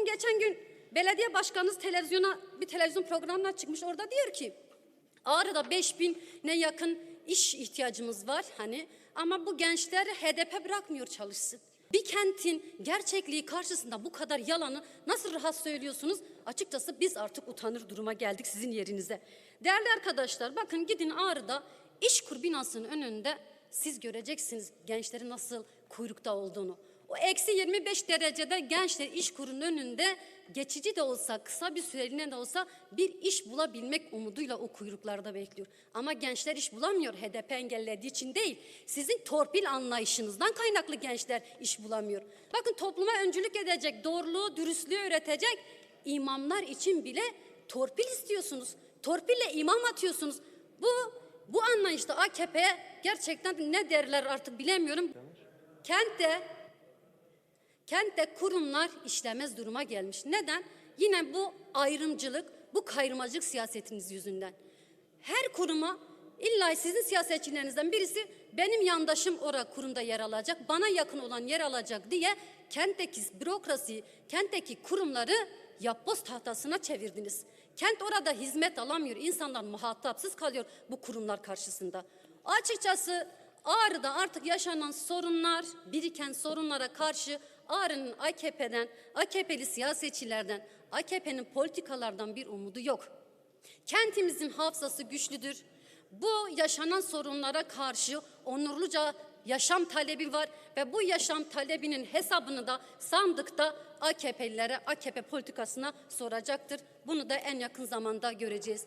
Bakın geçen gün belediye başkanınız televizyona bir televizyon programına çıkmış. Orada diyor ki Ağrı'da 5000 ne yakın iş ihtiyacımız var hani ama bu gençler HDP bırakmıyor çalışsın. Bir kentin gerçekliği karşısında bu kadar yalanı nasıl rahat söylüyorsunuz? Açıkçası biz artık utanır duruma geldik sizin yerinize. Değerli arkadaşlar bakın gidin Ağrı'da İşkur binasının önünde siz göreceksiniz gençlerin nasıl kuyrukta olduğunu. O eksi 25 derecede gençler iş kurun önünde geçici de olsa kısa bir süreliğine de olsa bir iş bulabilmek umuduyla o kuyruklarda bekliyor. Ama gençler iş bulamıyor HDP engellediği için değil. Sizin torpil anlayışınızdan kaynaklı gençler iş bulamıyor. Bakın topluma öncülük edecek, doğruluğu, dürüstlüğü öğretecek imamlar için bile torpil istiyorsunuz. Torpille imam atıyorsunuz. Bu bu anlayışta AKP gerçekten ne derler artık bilemiyorum. Kentte Kentte kurumlar işlemez duruma gelmiş. Neden? Yine bu ayrımcılık, bu kayrımacılık siyasetiniz yüzünden. Her kuruma illa sizin siyasetçilerinizden birisi benim yandaşım ora kurumda yer alacak, bana yakın olan yer alacak diye kentteki bürokrasiyi, kentteki kurumları yapboz tahtasına çevirdiniz. Kent orada hizmet alamıyor, insanlar muhatapsız kalıyor bu kurumlar karşısında. Açıkçası Ağrı'da artık yaşanan sorunlar, biriken sorunlara karşı Ağrı'nın AKP'den, AKP'li siyasetçilerden, AKP'nin politikalardan bir umudu yok. Kentimizin hafızası güçlüdür. Bu yaşanan sorunlara karşı onurluca yaşam talebi var ve bu yaşam talebinin hesabını da sandıkta AKP'lilere, AKP politikasına soracaktır. Bunu da en yakın zamanda göreceğiz.